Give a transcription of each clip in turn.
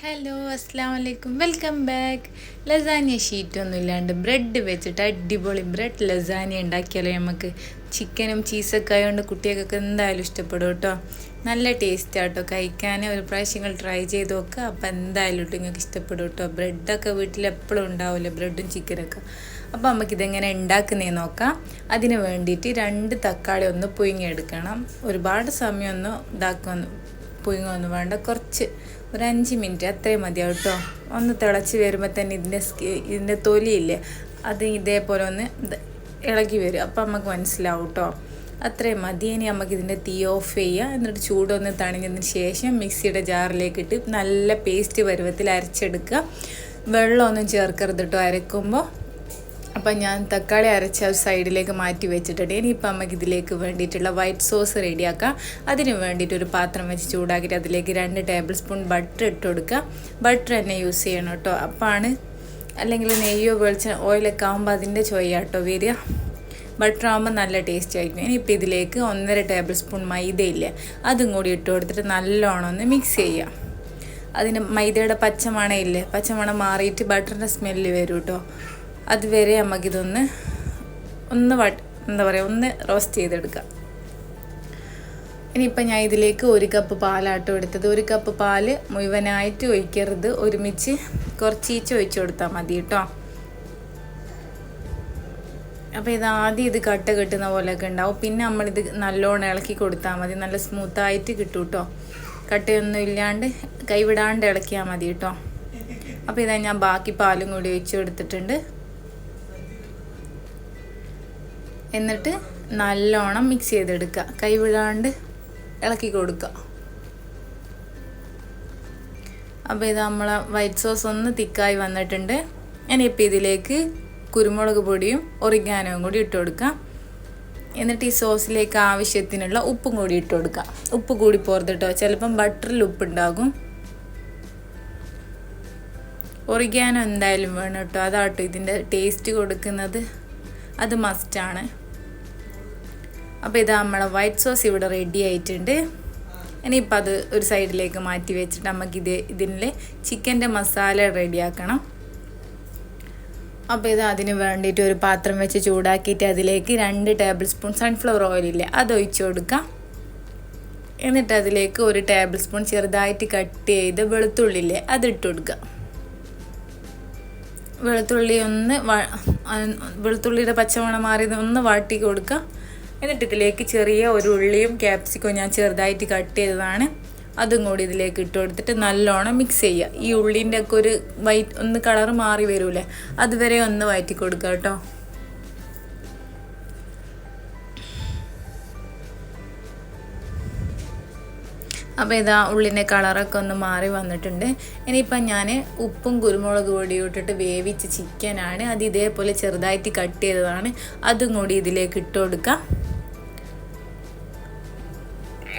Hello അസ്സാം വലൈക്കും welcome back lasagne sheet ഒന്നും ഇല്ലാണ്ട് ബ്രെഡ് വെച്ചിട്ട് അടിപൊളി ബ്രെഡ് ലസാനിയ ഉണ്ടാക്കിയാലോ നമുക്ക് ചിക്കനും ചീസൊക്കെ ആയതുകൊണ്ട് കുട്ടികൾക്കൊക്കെ എന്തായാലും ഇഷ്ടപ്പെടും കേട്ടോ. നല്ല ടേസ്റ്റ് ആട്ടോ കഴിക്കാൻ ഒരു പ്രാവശ്യം നിങ്ങൾ ട്രൈ ചെയ്ത് നോക്കുക അപ്പോൾ എന്തായാലും നിങ്ങൾക്ക് ഇഷ്ടപ്പെടും കേട്ടോ. ബ്രെഡൊക്കെ വീട്ടിൽ എപ്പോഴും ഉണ്ടാവില്ല ബ്രെഡും ചിക്കനൊക്കെ അപ്പോൾ നമുക്കിതെങ്ങനെ ഉണ്ടാക്കുന്നേ നോക്കാം. അതിന് വേണ്ടിയിട്ട് രണ്ട് തക്കാളി ഒന്ന് പുഴുങ്ങിയെടുക്കണം ഒരുപാട് സമയം സമയമൊന്നും ഇതാക്കൊന്നും പുഴുങ്ങൊന്നും വേണ്ട. കുറച്ച് ഒരു അഞ്ച് മിനിറ്റ് അത്രയും മതിയാവും കേട്ടോ. ഒന്ന് തിളച്ച് വരുമ്പോൾ തന്നെ ഇതിന്റെ സ്കി ഇതിന്റെ തൊലിയില്ലേ അത് ഇതേപോലെ ഒന്ന് ഇളകി വരും. അപ്പം നമുക്ക് മനസ്സിലാവും കേട്ടോ അത്രയും മതി. ഇനി നമുക്ക് ഇതിന്റെ തീ ഓഫ് ചെയ്യുക എന്നിട്ട് ചൂടൊന്ന് തണിഞ്ഞതിന് ശേഷം മിക്സിയുടെ ജാറിലേക്ക് ഇട്ട് നല്ല പേസ്റ്റ് പരുവത്തിൽ അരച്ചെടുക്കുക. വെള്ളമൊന്നും ചേർക്കരുത് കേട്ടോ അരക്കുമ്പോൾ അപ്പം ഞാൻ തക്കാളി അരച്ച സൈഡിലേക്ക് മാറ്റി വെച്ചിട്ടുണ്ട്. ഇനിയിപ്പോൾ നമുക്ക് ഇതിലേക്ക് വേണ്ടിയിട്ടുള്ള വൈറ്റ് സോസ് റെഡിയാക്കാം അതിന് വേണ്ടിയിട്ട് ഒരു പാത്രം വെച്ച് ചൂടാക്കിയിട്ട് അതിലേക്ക് രണ്ട് ടേബിൾ സ്പൂൺ ബട്ടർ ഇട്ട് കൊടുക്കുക. ബട്ടർ തന്നെ യൂസ് ചെയ്യണം കേട്ടോ. അപ്പാണ്. അല്ലെങ്കിൽ നെയ്യോ വെളിച്ച ഓയിലൊക്കെ ആകുമ്പോൾ അതിന്റെ ചൊയ്യാട്ടോ വരിക. ബട്ടർ ആകുമ്പോൾ നല്ല ടേസ്റ്റ് ആയിരിക്കും. ഇനിയിപ്പോൾ ഇതിലേക്ക് ഒന്നര ടേബിൾ സ്പൂൺ മൈദയില്ലേ അതും കൂടി ഇട്ട് കൊടുത്തിട്ട് നല്ലോണം ഒന്ന് മിക്സ് ചെയ്യുക. അതിന് മൈദയുടെ പച്ചമണയില്ലേ പച്ചമണം മാറിയിട്ട് ബട്ടറിന്റെ സ്മെല്ല് വരും കേട്ടോ. അതുവരെ നമുക്കിതൊന്ന് ഒന്ന് വട്ട് എന്താ പറയുക ഒന്ന് റോസ്റ്റ് ചെയ്തെടുക്കാം. ഇനിയിപ്പോൾ ഞാൻ ഇതിലേക്ക് ഒരു കപ്പ് പാലാട്ടോ എടുത്തത്. ഒരു കപ്പ് പാൽ മുഴുവനായിട്ട് ഒഴിക്കരുത്. ഒരുമിച്ച് കുറച്ചീച്ച് ഒഴിച്ചു കൊടുത്താൽ മതി കേട്ടോ. അപ്പോൾ ഇത് ആദ്യം ഇത് കട്ട കെട്ടുന്ന പോലെയൊക്കെ ഉണ്ടാവും. പിന്നെ നമ്മളിത് നല്ലോണം ഇളക്കി കൊടുത്താൽ മതി. നല്ല സ്മൂത്തായിട്ട് കിട്ടും കേട്ടോ കട്ടയൊന്നും ഇല്ലാണ്ട് കൈവിടാണ്ട് ഇളക്കിയാൽ മതി കേട്ടോ അപ്പോൾ ഇതാ ഞാൻ ബാക്കി പാലും കൂടി ഒഴിച്ചു കൊടുത്തിട്ടുണ്ട്. എന്നിട്ട് നല്ലോണം മിക്സ് ചെയ്തെടുക്കുക. കൈവിടാണ്ട് ഇളക്കി കൊടുക്കുക. അപ്പോൾ ഇത് നമ്മളെ വൈറ്റ് സോസ് ഒന്ന് തിക്കായി വന്നിട്ടുണ്ട്. ഞാനിപ്പോൾ ഇതിലേക്ക് കുരുമുളക് പൊടിയും ഒറിഗാനവും കൂടി ഇട്ട് കൊടുക്കാം. എന്നിട്ട് ഈ സോസിലേക്ക് ആവശ്യത്തിനുള്ള ഉപ്പും കൂടി ഇട്ട് കൊടുക്കാം. ഉപ്പ് കൂടി പോർത്തിട്ടോ ചിലപ്പം ബട്ടറിൽ ഉപ്പുണ്ടാകും ഒറിഗാനോ എന്തായാലും വേണം കേട്ടോ. അതാട്ടോ ഇതിന്റെ ടേസ്റ്റ് കൊടുക്കുന്നത്. അത് മസ്റ്റാണ് അപ്പോൾ ഇത് നമ്മളെ വൈറ്റ് സോസ് ഇവിടെ റെഡി ആയിട്ടുണ്ട്. ഇനിയിപ്പോൾ അത് ഒരു സൈഡിലേക്ക് മാറ്റി വെച്ചിട്ട് നമുക്ക് ഇത് ഇതിൽ ചിക്കന്റെ മസാല റെഡിയാക്കണം. അപ്പോൾ ഇത് അതിന് വേണ്ടിയിട്ട് ഒരു പാത്രം വെച്ച് ചൂടാക്കിയിട്ട് അതിലേക്ക് രണ്ട് ടേബിൾ സ്പൂൺ സൺഫ്ലവർ ഓയിലില്ലേ അത് ഒഴിച്ചു കൊടുക്കാം. എന്നിട്ട് അതിലേക്ക് ഒരു ടേബിൾ സ്പൂൺ ചെറുതായിട്ട് കട്ട് ചെയ്ത് വെളുത്തുള്ളില്ലേ അത് ഇട്ട് കൊടുക്കുക വെളുത്തുള്ളി ഒന്ന് വെളുത്തുള്ളിയുടെ പച്ചമണം മാറി ഒന്ന് വാട്ടി കൊടുക്കുക എന്നിട്ട് ഇതിലേക്ക് ചെറിയ ഒരു ഉള്ളിയും ക്യാപ്സിക്കോ ഞാൻ ചെറുതായിട്ട് കട്ട് ചെയ്തതാണ്. അതും കൂടി ഇതിലേക്ക് ഇട്ട് കൊടുത്തിട്ട് നല്ലോണം മിക്സ് ചെയ്യുക. ഈ ഉള്ളിന്റെ ഒക്കെ ഒരു വൈറ്റ് ഒന്ന് കളർ മാറി വരൂലേ? അതുവരെ ഒന്ന് വയറ്റി കൊടുക്കുക കേട്ടോ. അപ്പോൾ ഇതാ ഉള്ളിന്റെ കളറൊക്കെ ഒന്ന് മാറി വന്നിട്ടുണ്ട്. ഇനിയിപ്പം ഞാൻ ഉപ്പും കുരുമുളക് പൊടിയും ഇട്ടിട്ട് വേവിച്ച ചിക്കനാണ് അത് ഇതേപോലെ ചെറുതായിട്ട് കട്ട് ചെയ്തതാണ്. അതും കൂടി ഇതിലേക്ക് ഇട്ട് കൊടുക്കാം.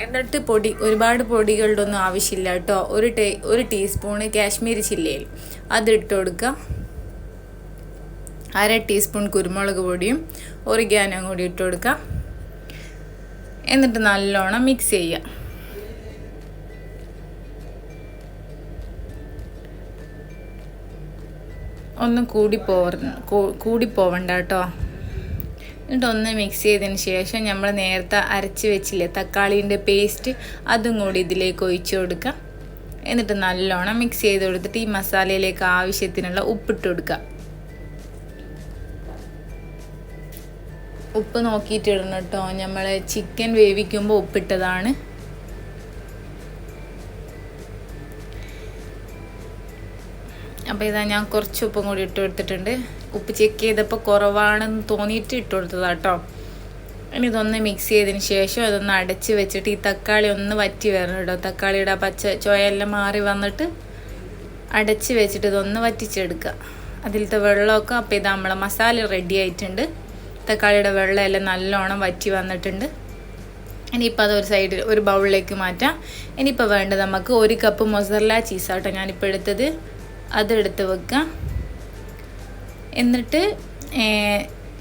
എന്നിട്ട് പൊടി ഒരുപാട് പൊടികളുടെ ഒന്നും ആവശ്യമില്ല കേട്ടോ. ഒരു ടേ ഒരു ടീസ്പൂണ് കാശ്മീരി ചില്ലയിൽ. അത് ഇട്ട് കൊടുക്കുക അര ടീസ്പൂൺ കുരുമുളക് പൊടിയും ഒറിഗാനോ കൂടി ഇട്ട് കൊടുക്കുക എന്നിട്ട് നല്ലോണം മിക്സ് ചെയ്യുക. ഒന്നും കൂടി പോവ കൂടി പോവണ്ട കേട്ടോ. എന്നിട്ട് ഒന്ന് മിക്സ് ചെയ്തതിന് ശേഷം നമ്മൾ നേരത്തെ അരച്ച് വെച്ചില്ലേ തക്കാളീന്റെ പേസ്റ്റ് അതും കൂടി ഇതിലേക്ക് ഒഴിച്ചു കൊടുക്കുക എന്നിട്ട് നല്ലോണം മിക്സ് ചെയ്ത് കൊടുത്തിട്ട് ഈ മസാലയിലേക്ക് ആവശ്യത്തിനുള്ള ഉപ്പിട്ട് കൊടുക്കുക. ഉപ്പ് നോക്കിയിട്ട് ഇടണം കേട്ടോ. നമ്മൾ ചിക്കൻ വേവിക്കുമ്പോൾ ഉപ്പിട്ടതാണ്. അപ്പോൾ ഇതാ ഞാൻ കുറച്ച് ഉപ്പും കൂടി ഇട്ട് കൊടുത്തിട്ടുണ്ട്. ഉപ്പ് ചെക്ക് ചെയ്തപ്പോൾ കുറവാണെന്ന് തോന്നിയിട്ട് ഇട്ട് കൊടുത്തതാണ് കേട്ടോ ഇനി ഇതൊന്ന് മിക്സ് ചെയ്തതിന് ശേഷം അതൊന്ന് അടച്ച് വെച്ചിട്ട് ഈ തക്കാളി ഒന്ന് വറ്റി വരണം കേട്ടോ തക്കാളിയുടെ പച്ച ചോയെല്ലാം മാറി വന്നിട്ട് അടച്ച് വെച്ചിട്ട് ഇതൊന്ന് വറ്റിച്ചെടുക്കുക. അതിലത്തെ വെള്ളമൊക്കെ അപ്പോൾ ഇത് നമ്മളെ മസാല റെഡി ആയിട്ടുണ്ട്. തക്കാളിയുടെ വെള്ളമെല്ലാം നല്ലോണം വറ്റി വന്നിട്ടുണ്ട്. ഇനിയിപ്പോൾ അതൊരു സൈഡിൽ ഒരു ബൗളിലേക്ക് മാറ്റാം. ഇനിയിപ്പോൾ വേണ്ടത് നമുക്ക് ഒരു കപ്പ് മൊസറല ചീസാട്ടോ ഞാനിപ്പോൾ എടുത്തത്. അതെടുത്ത് വെക്കുക എന്നിട്ട്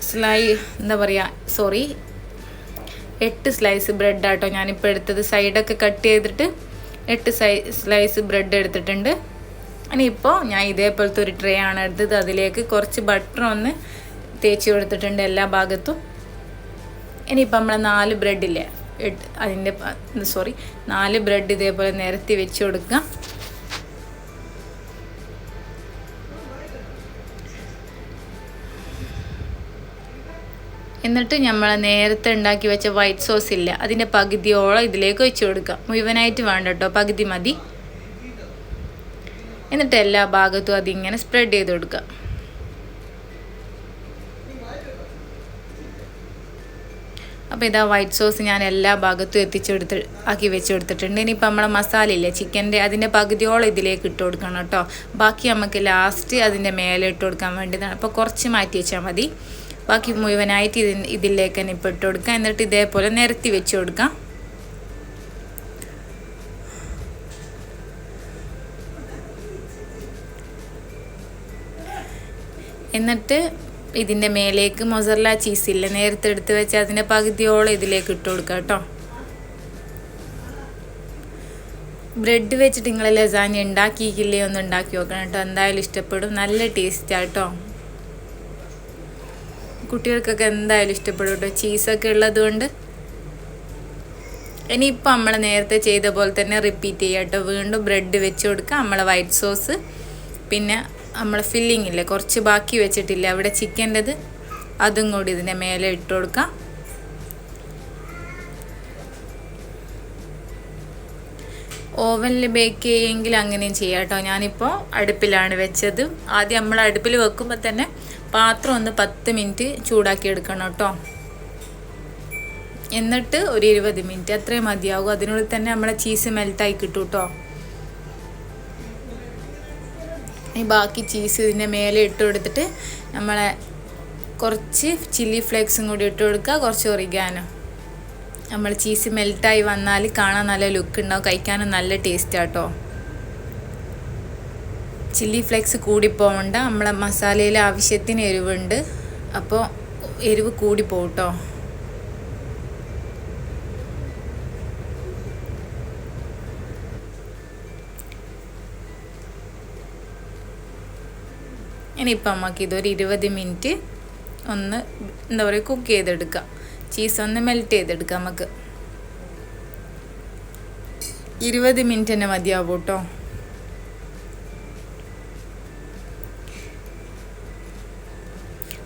സ്ലൈ എന്താ പറയുക സോറി എട്ട് സ്ലൈസ് ബ്രെഡ് ആട്ടോ ഞാനിപ്പോൾ എടുത്തത്. സൈഡൊക്കെ കട്ട് ചെയ്തിട്ട് എട്ട് സൈ സ്ലൈസ് ബ്രെഡ് എടുത്തിട്ടുണ്ട്. ഇനിയിപ്പോൾ ഞാൻ ഇതേപോലത്തെ ഒരു ട്രേ ആണ് എടുത്തത്. അതിലേക്ക് കുറച്ച് ബട്ടർ ഒന്ന് തേച്ച് കൊടുത്തിട്ടുണ്ട് എല്ലാ ഭാഗത്തും. ഇനിയിപ്പോൾ നമ്മളെ നാല് ബ്രെഡില്ലേ അതിന്റെ സോറി നാല് ബ്രെഡ് ഇതേപോലെ നിരത്തി വെച്ച് കൊടുക്കുക എന്നിട്ട് നമ്മൾ നേരത്തെ ഉണ്ടാക്കി വെച്ച വൈറ്റ് സോസ് ഇല്ല. അതിന്റെ പകുതിയോളം ഇതിലേക്ക് വെച്ച് കൊടുക്കുക മുഴുവനായിട്ട് വേണ്ട കേട്ടോ പകുതി മതി. എന്നിട്ട് എല്ലാ ഭാഗത്തും അതിങ്ങനെ സ്പ്രെഡ് ചെയ്ത് കൊടുക്കുക അപ്പോൾ ഇതാ വൈറ്റ് സോസ് ഞാൻ എല്ലാ ഭാഗത്തും എത്തിച്ചെടുത്ത് ആക്കി വെച്ച് കൊടുത്തിട്ടുണ്ട്. ഇനിയിപ്പോൾ നമ്മളെ മസാല ഇല്ലേ ചിക്കന്റെ അതിന്റെ പകുതിയോളം ഇതിലേക്ക് ഇട്ട് കൊടുക്കണം കേട്ടോ. ബാക്കി നമുക്ക് ലാസ്റ്റ് അതിന്റെ മേലെ ഇട്ട് കൊടുക്കാൻ വേണ്ടിയതാണ്. അപ്പോൾ കുറച്ച് മാറ്റി വെച്ചാൽ മതി. ബാക്കി മുഴുവനായിട്ട് ഇതിന് ഇതിലേക്ക് തന്നെ ഇപ്പോൾ ഇട്ട് കൊടുക്കാം. എന്നിട്ട് ഇതേപോലെ നിരത്തി വെച്ച് കൊടുക്കാം. എന്നിട്ട് ഇതിന്റെ മേലേക്ക് മൊസറല ചീസില്ല. നേരത്തെ എടുത്ത് വെച്ച് അതിന്റെ പകുതിയോളം ഇതിലേക്ക് ഇട്ട് കൊടുക്കുക കേട്ടോ. ബ്രെഡ് വെച്ചിട്ട് നിങ്ങൾ ലസാനി ഉണ്ടാക്കിയില്ലേ ഒന്ന് ഉണ്ടാക്കി നോക്കണം കേട്ടോ. എന്തായാലും ഇഷ്ടപ്പെടും. നല്ല ടേസ്റ്റാണ് കേട്ടോ. കുട്ടികൾക്കൊക്കെ എന്തായാലും ഇഷ്ടപ്പെടും കേട്ടോ. ചീസൊക്കെ ഉള്ളത് കൊണ്ട് ഇനിയിപ്പോൾ നമ്മൾ നേരത്തെ ചെയ്ത പോലെ തന്നെ റിപ്പീറ്റ് ചെയ്യുക കേട്ടോ. വീണ്ടും ബ്രെഡ് വെച്ച് കൊടുക്കുക നമ്മളെ വൈറ്റ് സോസ് പിന്നെ നമ്മളെ ഫില്ലിംഗ് ഇല്ല കുറച്ച് ബാക്കി വെച്ചിട്ടില്ല അവിടെ ചിക്കന്റെത് അതും കൂടി ഇതിന്റെ മേലെ ഇട്ട് കൊടുക്കാം ഓവനിൽ ബേക്ക് ചെയ്യുമെങ്കിൽ അങ്ങനെയും ചെയ്യാം കേട്ടോ. ഞാനിപ്പോൾ അടുപ്പിലാണ് വെച്ചത്. ആദ്യം നമ്മൾ അടുപ്പിൽ വെക്കുമ്പോൾ തന്നെ പാത്രം ഒന്ന് പത്ത് മിനിറ്റ് ചൂടാക്കി എടുക്കണം കേട്ടോ. എന്നിട്ട് ഒരു ഇരുപത് മിനിറ്റ് അത്രയും മതിയാകും അതിനുള്ളിൽ തന്നെ നമ്മളെ ചീസ് മെൽട്ടായി കിട്ടും കേട്ടോ. ഈ ബാക്കി ചീസ് ഇതിന്റെ മേലെ ഇട്ട് കൊടുത്തിട്ട് നമ്മളെ കുറച്ച് ചില്ലി ഫ്ലേക്സും കൂടി ഇട്ട് കൊടുക്കുക. കുറച്ച് ഒറിഗാനോ നമ്മൾ ചീസ് മെൽട്ടായി വന്നാൽ കാണാൻ നല്ല ലുക്ക് ഉണ്ടാവും. കഴിക്കാനും നല്ല ടേസ്റ്റ് ആട്ടോ ചില്ലി ഫ്ലേക്സ് കൂടിപ്പോവണ്ട. നമ്മളെ മസാലയിൽ ആവശ്യത്തിന് എരിവുണ്ട്. അപ്പോൾ എരിവ് കൂടി പോട്ടോ ഇനിയിപ്പോൾ നമുക്ക് ഇതൊരു ഇരുപത് മിനിറ്റ് ഒന്ന് എന്താ പറയുക കുക്ക് ചെയ്തെടുക്കാം. ചീസ് ഒന്ന് മെൽറ്റ് ചെയ്തെടുക്കാം നമുക്ക് ഇരുപത് മിനിറ്റ് തന്നെ മതിയാവും കേട്ടോ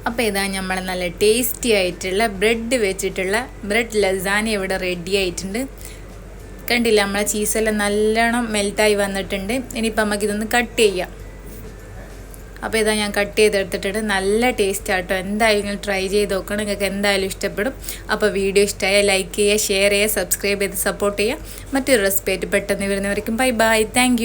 അപ്പോൾ ഇതാ നമ്മൾ നല്ല ടേസ്റ്റി ആയിട്ടുള്ള ബ്രെഡ് വെച്ചിട്ടുള്ള ബ്രെഡ് ലസാന ഇവിടെ റെഡി ആയിട്ടുണ്ട്. കണ്ടില്ല നമ്മളെ ചീസെല്ലാം നല്ലോണം മെൽറ്റായി വന്നിട്ടുണ്ട്. ഇനിയിപ്പോൾ നമുക്ക് ഇതൊന്ന് കട്ട് ചെയ്യാം. അപ്പോൾ ഇതാ ഞാൻ കട്ട് ചെയ്തെടുത്തിട്ടുണ്ട്. നല്ല ടേസ്റ്റ് ആട്ടോ. എന്തായാലും നിങ്ങൾ ട്രൈ ചെയ്ത് നോക്കണം. നിങ്ങൾക്ക് എന്തായാലും ഇഷ്ടപ്പെടും. അപ്പോൾ വീഡിയോ ഇഷ്ടമായ ലൈക്ക് ചെയ്യുക ഷെയർ ചെയ്യുക സബ്സ്ക്രൈബ് ചെയ്ത് സപ്പോർട്ട് ചെയ്യുക. മറ്റൊരു റെസിപ്പി ആയിട്ട് പെട്ടെന്ന് വരുന്നവർക്കും ബൈ ബൈ താങ്ക്